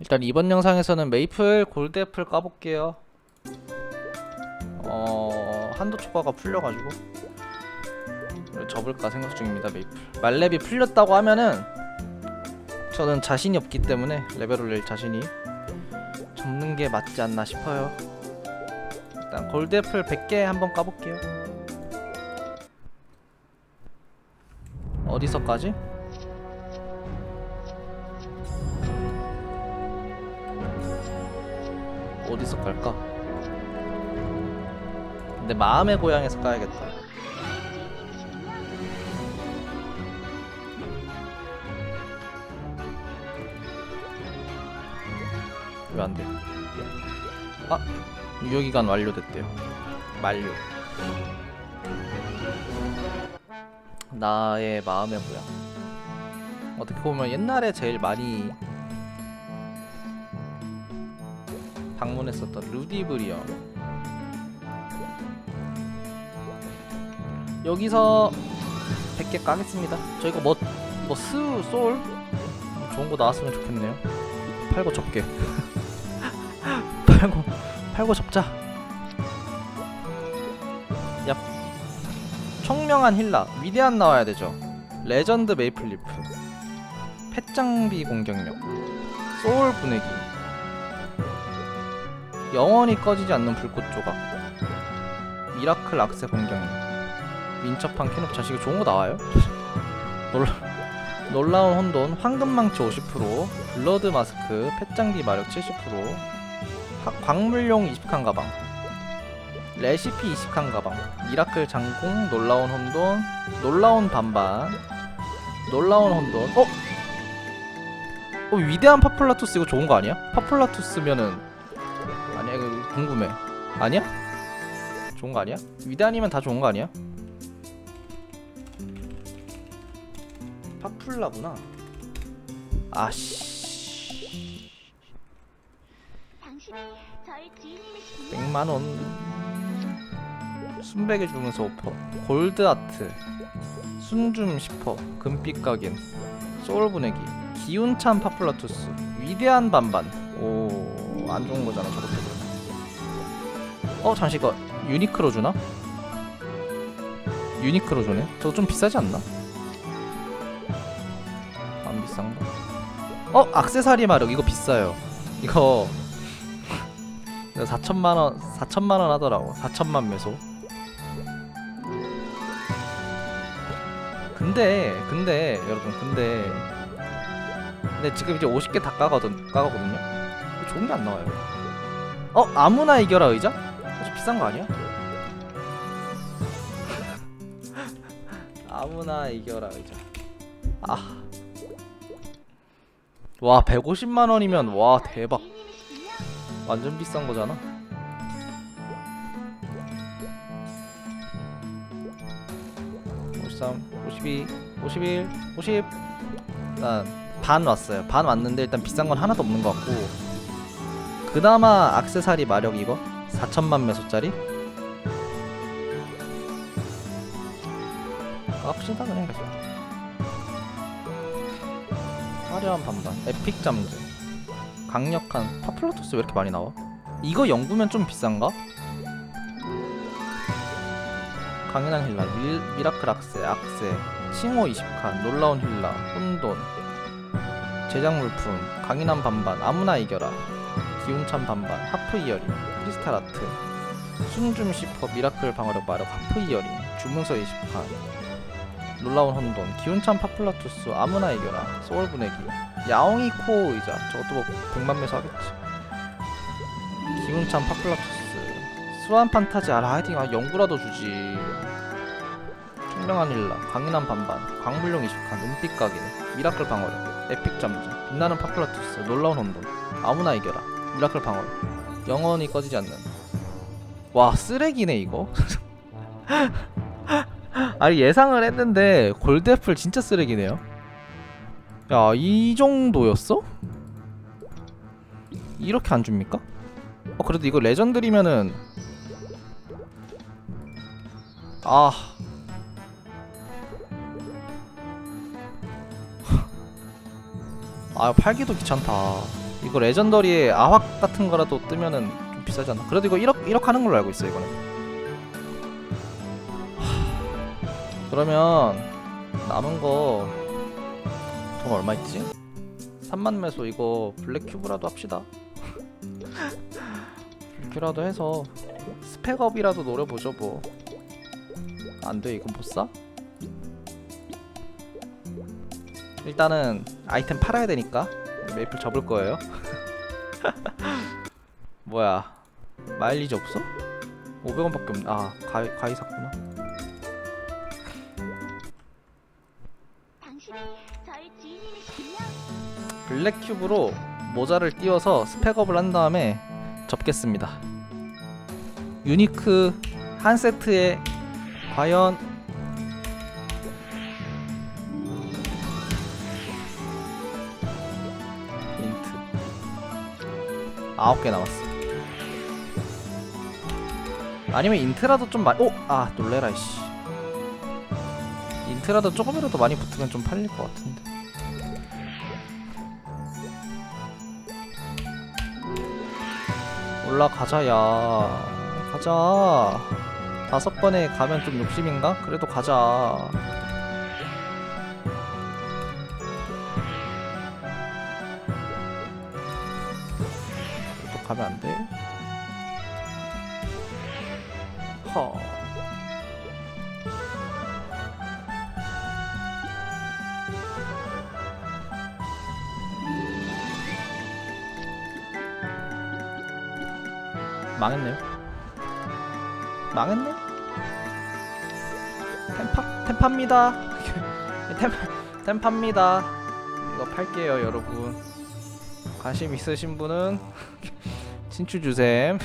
일단 이번 영상에서는 메이플 골드애플 까볼게요. 어... 한도 초과가 풀려가지고 접을까 생각 중입니다 메이플. 말렙이 풀렸다고 하면은 저는 자신이 없기 때문에 레벨 올릴 자신이 접는 게 맞지 않나 싶어요. 일단 골드애플 100개 한번 까볼게요. 어디서까지? 어디서 깔까? 근데 마음의 고향에서 까야겠다. 왜 안 돼? 아, 유효기간 완료됐대요. 만료. 나의 마음의 고향. 어떻게 보면 옛날에 제일 많이 방문했었던 루디브리어. 여기서 100개 까겠습니다. 저 이거 뭐, 뭐 스, 솔? 좋은 거 나왔으면 좋겠네요. 팔고 접게. 팔고 팔고 접자. 얍. 청명한 힐라 위대한 나와야 되죠. 레전드 메이플리프. 펫장비 공격력. 소울 분해기 영원히 꺼지지 않는 불꽃 조각 미라클 악세 공격력 민첩한 캐논 자식이 좋은 거 나와요? 놀라, 놀라운 혼돈 황금망치 50% 블러드 마스크 펫장비 마력 70% 하- 광물용 20칸 가방 레시피 20칸 가방 미라클 장공 놀라운 혼돈 놀라운 반반 놀라운 혼돈 어? 어 위대한 파플라투스 이거 좋은 거 아니야? 파플라투스면은 궁금해. 아니야? 좋은 거 아니야? 위대한이면 다 좋은 거 아니야? 파플라구나. 아씨. 당신이 저의 주인님이시군요. 100만원. 순백의 주문서 오퍼. 골드 아트. 순줌 10% 금빛 각인. 소울 분해기. 기운찬 파플라투스. 위대한 반반. 오 안 좋은 거잖아 저것도 어 잠시 이거 유니크로 주나? 유니크로 주네 저거 좀 비싸지 않나? 안 비싼가? 어 악세사리 마력 이거 비싸요 이거 4천만원 4천만원 하더라고 4천만 매소 근데 근데 여러분 근데 근데 지금 이제 50개 다 까거든 까거든요 좋은 게 안 나와요 어 아무나 이겨라 의자? 비싼 거 아니야? 아무나 이겨라 의자 아. 와 150만 원이면 와 대박. 완전 비싼 거잖아. 53, 52, 51, 50. 일단 반 왔어요. 반 왔는데 일단 비싼 건 하나도 없는 것 같고. 그나마 악세사리 마력 이거 4천만 매소짜리. 깝시다 그냥 계속. 화려한 반반, 에픽 잠재. 강력한 파플라토스 왜 이렇게 많이 나와? 이거 연구면 좀 비싼가? 강인한 힐라, 밀, 미라클 악세, 악세, 칭호 20칸, 놀라운 힐라, 혼돈, 제작 물품, 강인한 반반, 아무나 이겨라, 기운찬 반반, 하프 이어링, 크리스탈 아트, 순줌 10% 미라클 방어력 마력, 하프 이어링, 주문서 20칸, 놀라운 혼돈, 기운찬 파플라투스, 아무나 이겨라, 소울 분해기, 야옹이 코어 의자 저것도 뭐 100만 매서 하겠지. 기운찬 파플라투스 수완 판타지 알아 하이팅 아 연구라도 주지. 청명한 힐라 강인한 반반 광물용 20칸 눈빛 각인 미라클 방어력 에픽 잠재 빛나는 파플라투스 놀라운 혼돈 아무나 이겨라 미라클 방어력 영원히 꺼지지 않는 와 쓰레기네 이거 아니 예상을 했는데 골드애플 진짜 쓰레기네요 야, 이 정도였어? 이렇게 안 줍니까? 어, 그래도 이거 레전드리면은 아. 아, 팔기도 귀찮다. 이거 레전더리에 아확 같은 거라도 뜨면은 좀 비싸잖아. 그래도 이거 1억 1억 하는 걸로 알고 있어 이거는. 하, 그러면 남은 거 돈 얼마 있지? 3만 매소 이거 블랙 큐브라도 합시다. 블랙큐라도 해서 스펙업이라도 노려보죠 뭐. 안 돼 이거 못 사? 일단은 아이템 팔아야 되니까 메이플 접을 거예요. 뭐야 마일리지 없어? 500원밖에 없네. 아 가위 가위 샀구나. 블랙 큐브로 모자를 띄워서 스펙업을 한 다음에 접겠습니다. 유니크 한 세트에 과연 아홉 개 남았어. 아니면 인트라도 좀 많이 오! 아 놀래라 이씨 인트라도 조금이라도 많이 붙으면 좀 팔릴 것 같은데 올라가자 야 가자 다섯 번에 가면 좀 욕심인가? 그래도 가자 가면 안 돼? 허 망했네요. 망했네. 템파 템파입니다. 템 템파입니다. 이거 팔게요, 여러분. 관심 있으신 분은 친추 주셈.